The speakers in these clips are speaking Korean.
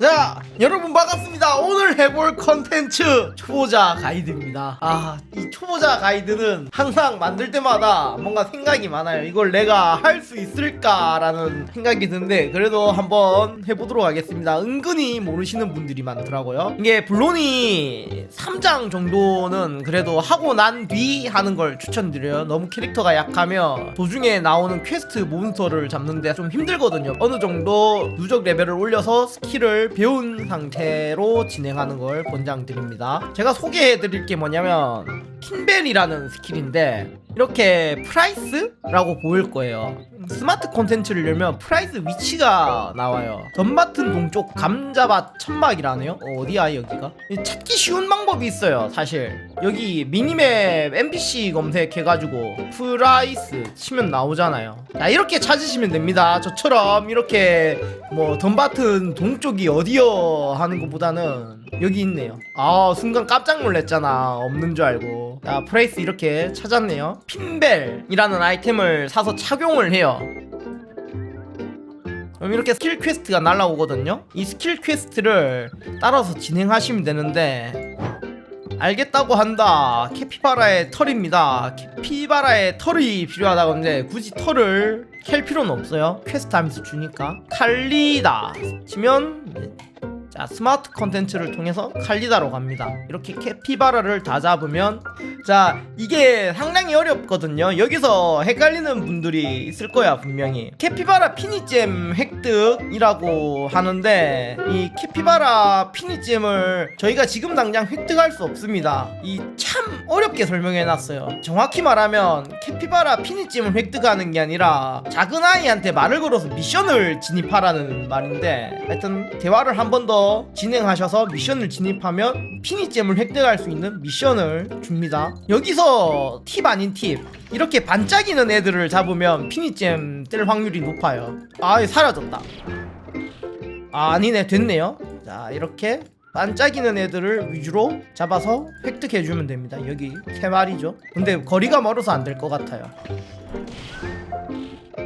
자, 여러분 반갑습니다. 오늘 해볼 컨텐츠 초보자 가이드입니다. 아, 이 초보자 가이드는 항상 만들 때마다 뭔가 생각이 많아요. 이걸 내가 할 수 있을까라는 생각이 드는데 그래도 한번 해보도록 하겠습니다. 은근히 모르시는 분들이 많더라고요. 이게 블론이 3장 정도는 그래도 하고 난 뒤 하는 걸 추천드려요. 너무 캐릭터가 약하면 도중에 나오는 퀘스트 몬스터를 잡는데 좀 힘들거든요. 어느 정도 누적 레벨을 올려서 스킬을 배운 상태로 진행하는 걸 권장드립니다. 제가 소개해드릴 게 뭐냐면 킨벨이라는 스킬인데 이렇게 프라이스라고 보일 거예요. 스마트 콘텐츠를 열면 프라이스 위치가 나와요. 덤바튼 동쪽 감자밭 천막이라네요. 어, 어디야 여기가? 이 찾기 쉬운 방법이 있어요. 사실 여기 미니맵 NPC 검색해가지고 프라이스 치면 나오잖아요. 자 이렇게 찾으시면 됩니다. 저처럼 이렇게 뭐 덤바튼 동쪽이 어디요 하는 것보다는 여기 있네요. 아 순간 깜짝 놀랐잖아. 없는 줄 알고. 자 프라이스 이렇게 찾았네요. 핀벨이라는 아이템을 사서 착용을 해요. 그럼 이렇게 스킬 퀘스트가 날라오거든요. 이 스킬 퀘스트를 따라서 진행하시면 되는데 알겠다고 한다. 캐피바라의 털입니다. 캐피바라의 털이 필요하다고 하는데 굳이 털을 캘 필요는 없어요. 퀘스트 하면서 주니까. 칼리다. 치면 자 스마트 컨텐츠를 통해서 칼리다로 갑니다. 이렇게 캐피바라를 다 잡으면 자 이게 상당히 어렵거든요. 여기서 헷갈리는 분들이 있을 거야 분명히. 캐피바라 피니잼 획득이라고 하는데 이 캐피바라 피니잼을 저희가 지금 당장 획득할 수 없습니다. 이 참 어렵게 설명해놨어요. 정확히 말하면 캐피바라 피니잼을 획득하는 게 아니라 작은 아이한테 말을 걸어서 미션을 진입하라는 말인데 하여튼 대화를 한 번 더 진행하셔서 미션을 진입하면 피니잼을 획득할 수 있는 미션을 줍니다. 여기서 팁 아닌 팁. 이렇게 반짝이는 애들을 잡으면 피니잼 뜰 확률이 높아요. 아, 사라졌다. 아, 아니네. 됐네요. 자, 이렇게 반짝이는 애들을 위주로 잡아서 획득해주면 됩니다. 여기 세 마리죠. 근데 거리가 멀어서 안 될 것 같아요.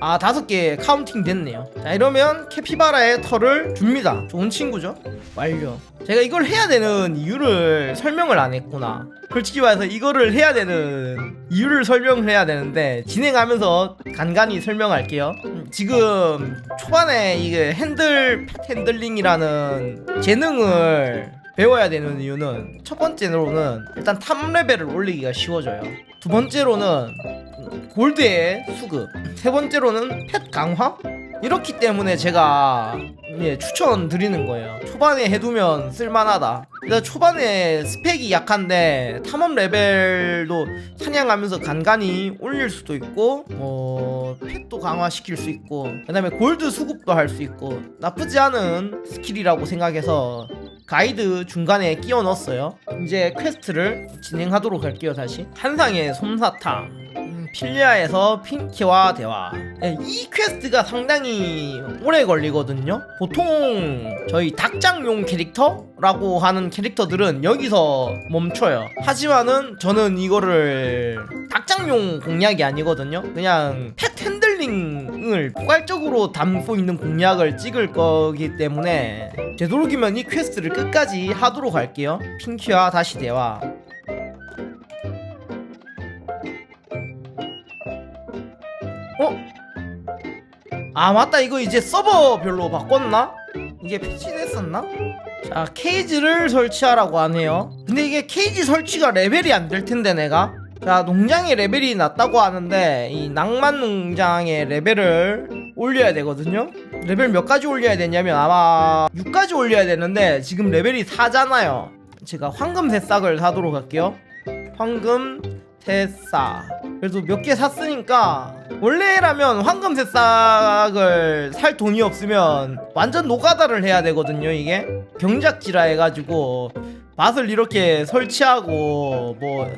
아 다섯 개 카운팅 됐네요. 자 이러면 캐피바라의 털을 줍니다. 좋은 친구죠? 완료. 제가 이걸 해야 되는 이유를 설명을 안 했구나. 솔직히 말해서 이거를 해야 되는 이유를 설명을 해야 되는데 진행하면서 간간히 설명할게요. 음, 지금 초반에 이게 핸들 펫 핸들링이라는 재능을 배워야 되는 이유는 첫 번째로는 일단 탑 레벨을 올리기가 쉬워져요. 두 번째로는 골드의 수급. 세 번째로는 펫 강화 이렇기 때문에 제가 예, 추천드리는 거예요. 초반에 해두면 쓸만하다. 일단 초반에 스펙이 약한데 탐험 레벨도 사냥하면서 간간히 올릴 수도 있고 어, 펫도 강화시킬 수 있고 그 다음에 골드 수급도 할 수 있고 나쁘지 않은 스킬이라고 생각해서 가이드 중간에 끼워 넣었어요. 이제 퀘스트를 진행하도록 할게요 다시. 한상의 솜사탕. 음, 필리아에서 핑키와 대화. 네, 이 퀘스트가 상당히 오래 걸리거든요. 보통 저희 닭장용 캐릭터라고 하는 캐릭터들은 여기서 멈춰요. 하지만은 저는 이거를 닭장용 공략이 아니거든요. 그냥 펫 핸들링을 포괄적으로 담고 있는 공략을 찍을 거기 때문에 되도록이면 이 퀘스트를 끝까지 하도록 할게요. 핑키와 다시 대화 아 맞다. 이거 이제 서버별로 바꿨나? 이게 패치됐었나? 자 케이지를 설치하라고 하네요. 근데 이게 케이지 설치가 레벨이 안 될 텐데 내가. 자 농장의 레벨이 낮다고 하는데 이 낭만 농장의 레벨을 올려야 되거든요. 레벨 몇 가지 올려야 되냐면 아마 6까지 올려야 되는데 지금 레벨이 4잖아요. 제가 황금 새싹을 사도록 할게요. 황금 새싹 그래도 몇 개 샀으니까 원래라면 황금 새싹을 살 돈이 없으면 완전 노가다를 해야 되거든요 이게. 경작지라 해가지고 밭을 이렇게 설치하고 뭐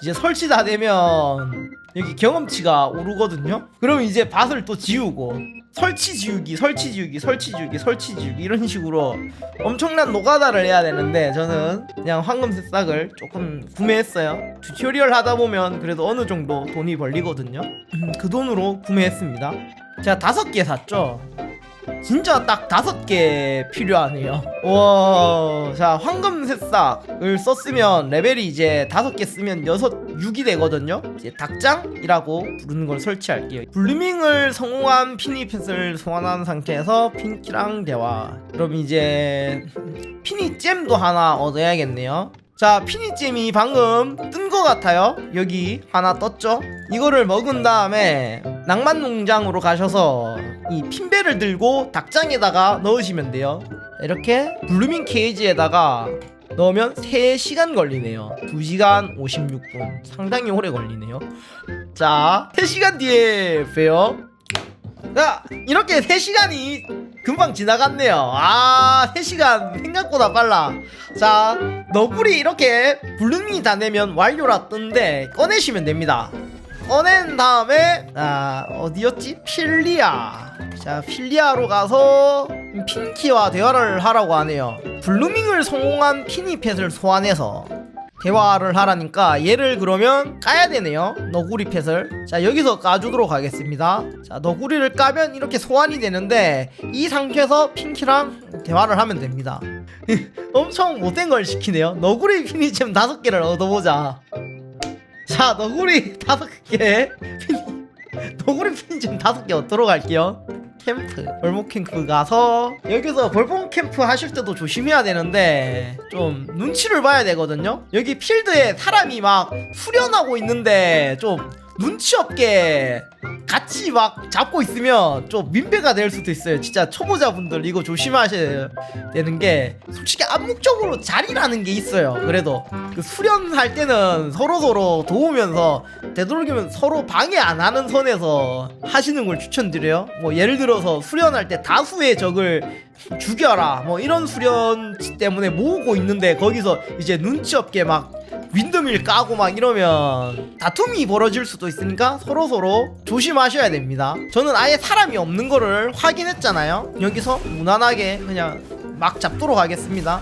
이제 설치 다 되면 여기 경험치가 오르거든요? 그럼 이제 밭을 또 지우고 설치 지우기 설치 지우기 설치 지우기 설치 지우기 이런 식으로 엄청난 노가다를 해야 되는데 저는 그냥 황금 새싹을 조금 구매했어요. 튜토리얼 하다 보면 그래도 어느 정도 돈이 벌리거든요. 음, 그 돈으로 구매했습니다. 제가 다섯 개 샀죠 진짜 딱 다섯 개 필요하네요. 와, 자 황금 새싹을 썼으면 레벨이 이제 다섯 개 쓰면 여섯 6이 되거든요. 이제 닭장이라고 부르는 걸 설치할게요. 블루밍을 성공한 피니펫을 소환한 상태에서 핑키랑 대화. 그럼 이제 피니잼도 하나 얻어야겠네요. 자, 피니잼이 방금 뜬것 같아요. 여기 하나 떴죠? 이거를 먹은 다음에 낭만 농장으로 가셔서 이 핀배를 들고 닭장에다가 넣으시면 돼요. 이렇게 블루밍 케이지에다가 넣으면 3시간 걸리네요. 2시간 56분. 상당히 오래 걸리네요. 자, 3시간 뒤에 봬요. 자, 이렇게 3시간이 금방 지나갔네요. 아, 3시간 생각보다 빨라. 자, 너구리 이렇게 블루밍이 다 내면 완료라 뜬데 꺼내시면 됩니다. 꺼낸 다음에 아 어디였지? 필리아. 자 필리아로 가서 핀키와 대화를 하라고 하네요. 블루밍을 성공한 피니펫을 소환해서 대화를 하라니까 얘를 그러면 까야 되네요. 너구리 펫을. 자 여기서 까주도록 하겠습니다. 자 너구리를 까면 이렇게 소환이 되는데 이 상태에서 핑키랑 대화를 하면 됩니다. 엄청 못된 걸 시키네요. 너구리 피니잼 다섯 개를 얻어보자 자 너구리 다섯 개. 너구리 피니잼 다섯 개 얻도록 할게요. 캠프 벌목 캠프 가서 여기서 벌목 캠프 하실 때도 조심해야 되는데 좀 눈치를 봐야 되거든요. 여기 필드에 사람이 막 수련하고 있는데 좀 눈치 없게 같이 막 잡고 있으면 좀 민폐가 될 수도 있어요. 진짜 초보자분들 이거 조심하셔야 되는 게 솔직히 암묵적으로 자리라는 게 있어요. 그래도 그 수련할 때는 서로 서로 도우면서 되도록이면 서로 방해 안 하는 선에서 하시는 걸 추천드려요. 뭐 예를 들어서 수련할 때 다수의 적을 죽여라. 뭐 이런 수련 때문에 모으고 있는데 거기서 이제 눈치 없게 막 윈드밀 까고 막 이러면 다툼이 벌어질 수도 있으니까 서로 서로 조심하셔야 됩니다. 저는 아예 사람이 없는 거를 확인했잖아요. 여기서 무난하게 그냥 막 잡도록 하겠습니다.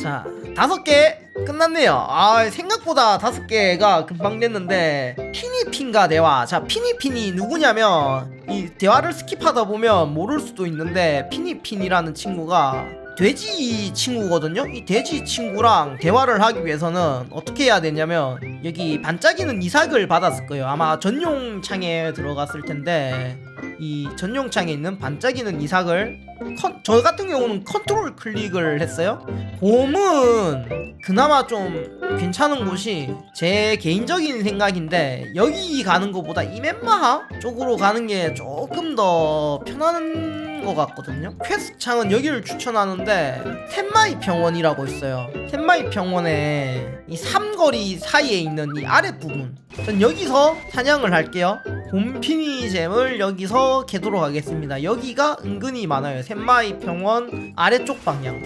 자, 다섯 개 끝났네요. 아, 생각보다 다섯 개가 금방 됐는데 피니핀과 대화. 자, 피니핀이 누구냐면 이 대화를 스킵하다 보면 모를 수도 있는데 피니핀이라는 친구가 돼지 친구거든요. 이 돼지 친구랑 대화를 하기 위해서는 어떻게 해야 되냐면 여기 반짝이는 이삭을 받았을 거예요. 아마 전용 창에 들어갔을 텐데 이 전용 창에 있는 반짝이는 이삭을 컨, 저 같은 경우는 컨트롤 클릭을 했어요. 곰은 그나마 좀 괜찮은 곳이 제 개인적인 생각인데 여기 가는 것보다 이멘마하 쪽으로 가는 게 조금 더 편한 것 같거든요. 퀘스트 창은 여기를 추천하는데 텐마이 병원이라고 있어요. 텐마이 병원에 이 삼거리 사이에 있는 이 아랫 부분. 전 여기서 사냥을 할게요. 곰피니 잼을 여기서 개도록 하겠습니다. 여기가 은근히 많아요. 텐마이 병원 아래쪽 방향.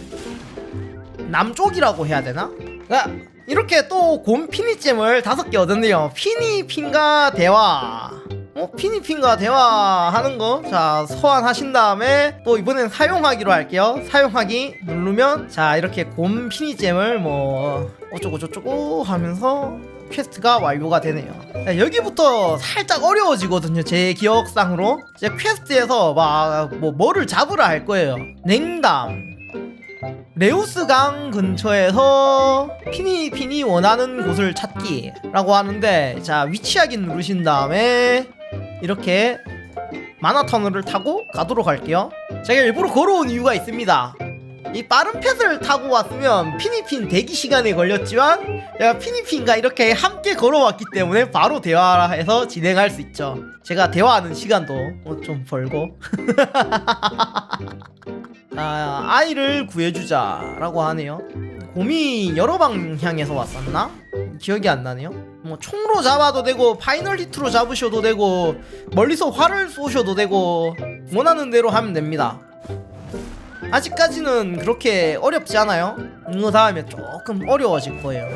남쪽이라고 해야 되나? 아, 이렇게 또 곰피니잼을 다섯 개 얻었네요. 피니핀과 대화. 어, 피니핀과 대화하는 거. 자, 소환하신 다음에 또 이번엔 사용하기로 할게요. 사용하기 누르면 자, 이렇게 곰 피니잼을 뭐 어쩌고 저쩌고 하면서 퀘스트가 완료가 되네요. 자, 여기부터 살짝 어려워지거든요. 제 기억상으로. 이제 퀘스트에서 막 뭐 뭐를 잡으라 할 거예요. 냉담. 레우스강 근처에서 피니핀이 원하는 곳을 찾기 라고 하는데 자 위치 확인 누르신 다음에 이렇게 마나 터널을 타고 가도록 할게요. 제가 일부러 걸어온 이유가 있습니다. 이 빠른 펫을 타고 왔으면 피니핀 대기 시간이 걸렸지만 제가 피니핀과 이렇게 함께 걸어왔기 때문에 바로 대화해서 진행할 수 있죠. 제가 대화하는 시간도 어, 좀 벌고. 아, 아이를 구해주자 라고 하네요. 곰이 여러 방향에서 왔었나? 기억이 안 나네요. 뭐 총으로 잡아도 되고 파이널 히트로 잡으셔도 되고 멀리서 활을 쏘셔도 되고 원하는 대로 하면 됩니다. 아직까지는 그렇게 어렵지 않아요. 이거 다음에 조금 어려워질 거예요.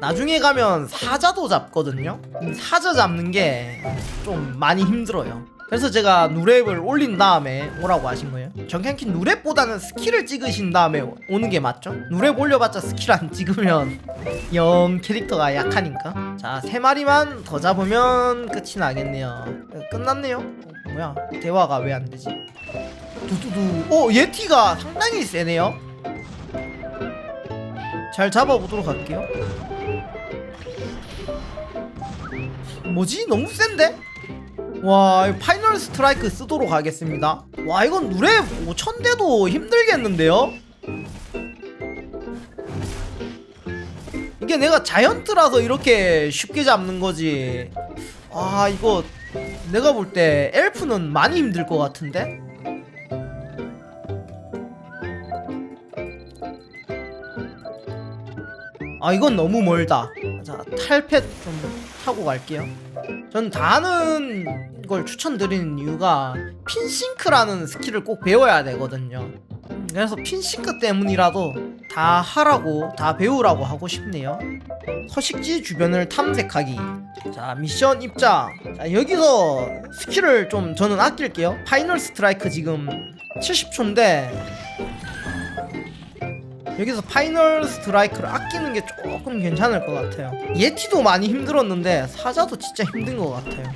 나중에 가면 사자도 잡거든요. 이 사자 잡는 게 좀 많이 힘들어요. 그래서 제가 누랩을 올린 다음에 오라고 하신 거예요. 정캔키 누랩보다는 스킬을 찍으신 다음에 오는 게 맞죠? 누랩 올려봤자 스킬 안 찍으면 영 캐릭터가 약하니까. 자, 세 마리만 더 잡으면 끝이 나겠네요. 끝났네요. 어, 뭐야? 대화가 왜 안 되지? 두두두 오 예티가 상당히 세네요 잘 잡아보도록 할게요 뭐지 너무 센데? 와 파이널 스트라이크 쓰도록 하겠습니다 와 이건 누레 5천대도 힘들겠는데요? 이게 내가 자이언트라서 이렇게 쉽게 잡는 거지 아 이거 내가 볼 때 엘프는 많이 힘들 것 같은데? 아 이건 너무 멀다 자 탈펫 좀 타고 갈게요 전 다는 걸 추천드리는 이유가 핀싱크라는 스킬을 꼭 배워야 되거든요. 그래서 핀싱크 때문이라도 다 하라고 다 배우라고 하고 싶네요. 서식지 주변을 탐색하기. 자 미션 입장. 자 여기서 스킬을 좀 저는 아낄게요. 파이널 스트라이크 지금 70초인데 여기서 파이널 스트라이크를 아끼는 게 조금 괜찮을 것 같아요. 예티도 많이 힘들었는데 사자도 진짜 힘든 것 같아요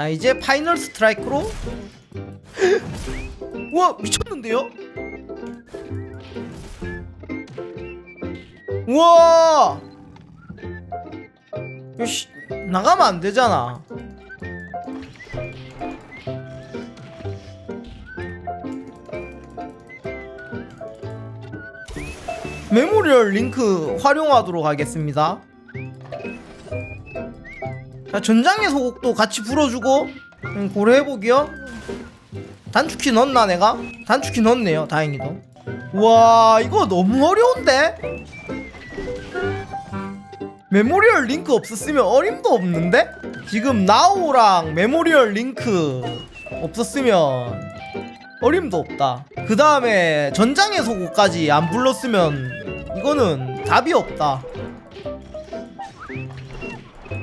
자 이제 파이널 스트라이크로? 우와 미쳤는데요? 우와! 씨, 나가면 안 되잖아. 메모리얼 링크 활용하도록 하겠습니다 자 전장의 소곡도 같이 불어주고 음, 고려해보기요 단축키 넣었나 내가? 단축키 넣었네요 다행히도 와 이거 너무 어려운데? 메모리얼 링크 없었으면 어림도 없는데? 지금 나우랑 메모리얼 링크 없었으면 어림도 없다 그 다음에 전장의 소고까지 안 불렀으면 이거는 답이 없다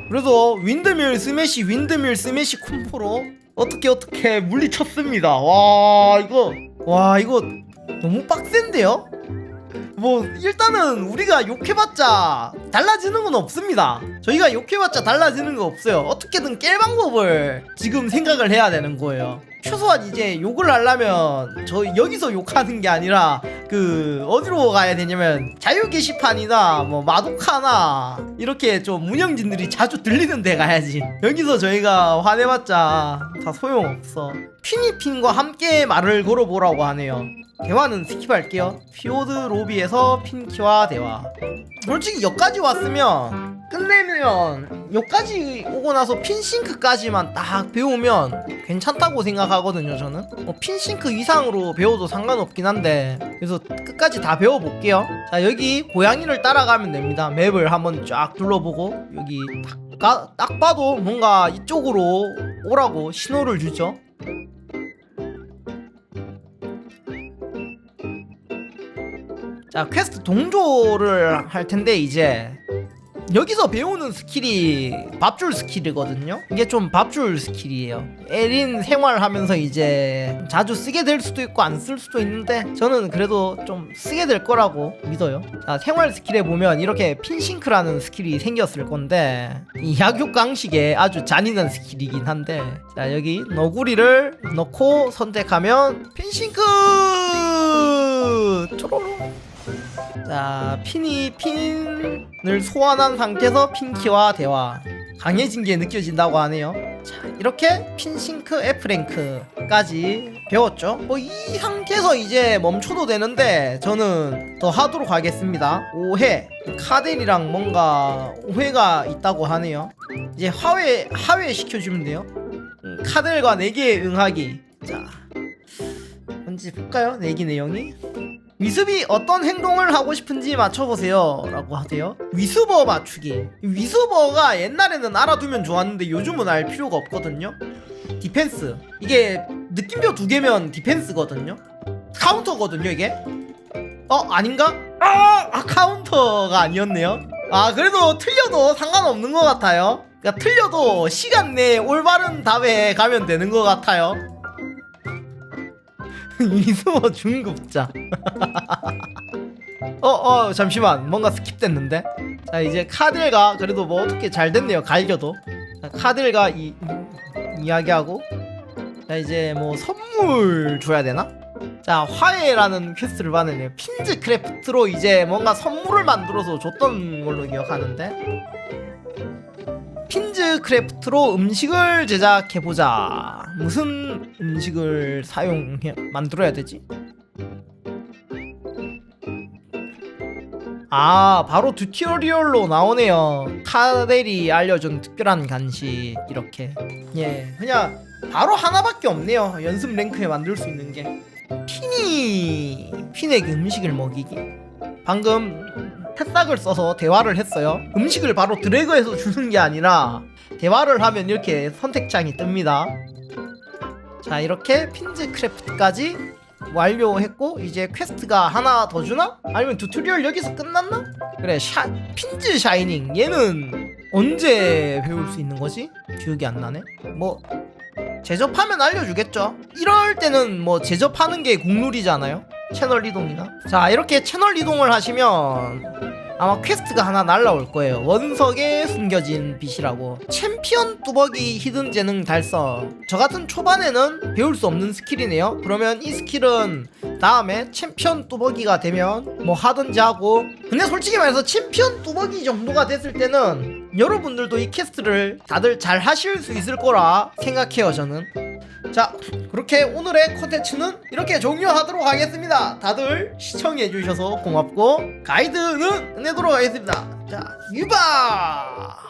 그래서 윈드밀 스매시 윈드밀 스매시 콤보로 어떻게 어떻게 물리쳤습니다. 와 이거 와 이거 너무 빡센데요? 뭐 일단은 우리가 욕해봤자 달라지는 건 없습니다. 저희가 욕해봤자 달라지는 거 없어요. 어떻게든 깰 방법을 지금 생각을 해야 되는 거예요. 최소한 이제 욕을 하려면 저 여기서 욕하는 게 아니라 그 어디로 가야 되냐면 자유 게시판이나 뭐 마도카나 이렇게 좀 운영진들이 자주 들리는 데 가야지. 여기서 저희가 화내봤자 다 소용없어. 피니핀과 함께 말을 걸어보라고 하네요. 대화는 스킵할게요. 피오드 로비에서 핀키와 대화. 솔직히 여기까지 왔으면 끝내면 여기까지 오고 나서 핀싱크까지만 딱 배우면 괜찮다고 생각하거든요 저는. 뭐 핀싱크 이상으로 배워도 상관없긴 한데 그래서 끝까지 다 배워볼게요. 자 여기 고양이를 따라가면 됩니다. 맵을 한번 쫙 둘러보고 여기 딱, 가- 딱 봐도 뭔가 이쪽으로 오라고 신호를 주죠. 자 퀘스트 동조를 할 텐데 이제 여기서 배우는 스킬이 밥줄 스킬이거든요. 이게 좀 밥줄 스킬이에요. 에린 생활하면서 이제 자주 쓰게 될 수도 있고 안 쓸 수도 있는데 저는 그래도 좀 쓰게 될 거라고 믿어요. 자 생활 스킬에 보면 이렇게 핀싱크라는 스킬이 생겼을 건데 이 약육 강식의 아주 잔인한 스킬이긴 한데 자 여기 너구리를 넣고 선택하면 핀싱크! 초로롱 자 핀이 핀을 소환한 상태에서 핀키와 대화. 강해진 게 느껴진다고 하네요. 자 이렇게 핀싱크 F랭크까지 배웠죠. 뭐 이 상태에서 이제 멈춰도 되는데 저는 더 하도록 하겠습니다. 5회 카덴이랑 뭔가 오해가 있다고 하네요. 이제 하회 하회 시켜주면 돼요. 음, 카델과 4개 응하기. 자 뭔지 볼까요? 내기 내용이 위습이 어떤 행동을 하고 싶은지 맞춰보세요. 라고 하세요. 위스버 맞추기. 위스버가 옛날에는 알아두면 좋았는데 요즘은 알 필요가 없거든요. 디펜스. 이게 느낌표 두 개면 디펜스거든요. 카운터거든요 이게. 어 아닌가? 아, 아 카운터가 아니었네요. 아 그래도 틀려도 상관없는 것 같아요. 그러니까 틀려도 시간 내에 올바른 답에 가면 되는 것 같아요 이수호 중급자 어, 어, 잠시만. 뭔가 스킵됐는데? 자, 이제 카딜가 그래도 뭐 어떻게 잘 됐네요. 갈겨도. 자, 카딜가 이, 음, 이야기하고 자 이제 뭐 선물 줘야 되나? 자 화해라는 퀘스트를 받았네요 핀즈 크래프트로 이제 뭔가 선물을 만들어서 줬던 걸로 기억하는데 핀즈 크래프트로 음식을 제작해보자. 무슨 음식을 사용해 만들어야 되지? 아 바로 튜토리얼로 나오네요. 카델이 알려준 특별한 간식 이렇게. 예 그냥 바로 하나밖에 없네요. 연습 랭크에 만들 수 있는 게. 핀이 핀에게 음식을 먹이기. 방금 새싹을 써서 대화를 했어요. 음식을 바로 드래그해서 주는 게 아니라 대화를 하면 이렇게 선택창이 뜹니다 자 이렇게 핀즈 크래프트까지 완료했고 이제 퀘스트가 하나 더 주나? 아니면 튜토리얼 여기서 끝났나? 그래 샤 핀즈 샤이닝 얘는 언제 배울 수 있는 거지? 기억이 안 나네 뭐 제접하면 알려주겠죠 이럴 때는 뭐 제접하는 게 국룰이잖아요 채널 이동이나 자 이렇게 채널 이동을 하시면 아마 퀘스트가 하나 날라올 거예요. 원석에 숨겨진 빛이라고. 챔피언 뚜벅이 히든 재능 달성. 저 같은 초반에는 배울 수 없는 스킬이네요. 그러면 이 스킬은 다음에 챔피언 뚜벅이가 되면 뭐 하든지 하고. 근데 솔직히 말해서 챔피언 뚜벅이 정도가 됐을 때는 여러분들도 이 퀘스트를 다들 잘 하실 수 있을 거라 생각해요 저는. 자 그렇게 오늘의 콘텐츠는 이렇게 종료하도록 하겠습니다. 다들 시청해 주셔서 고맙고 가이드는 끝내도록 하겠습니다. 자 유바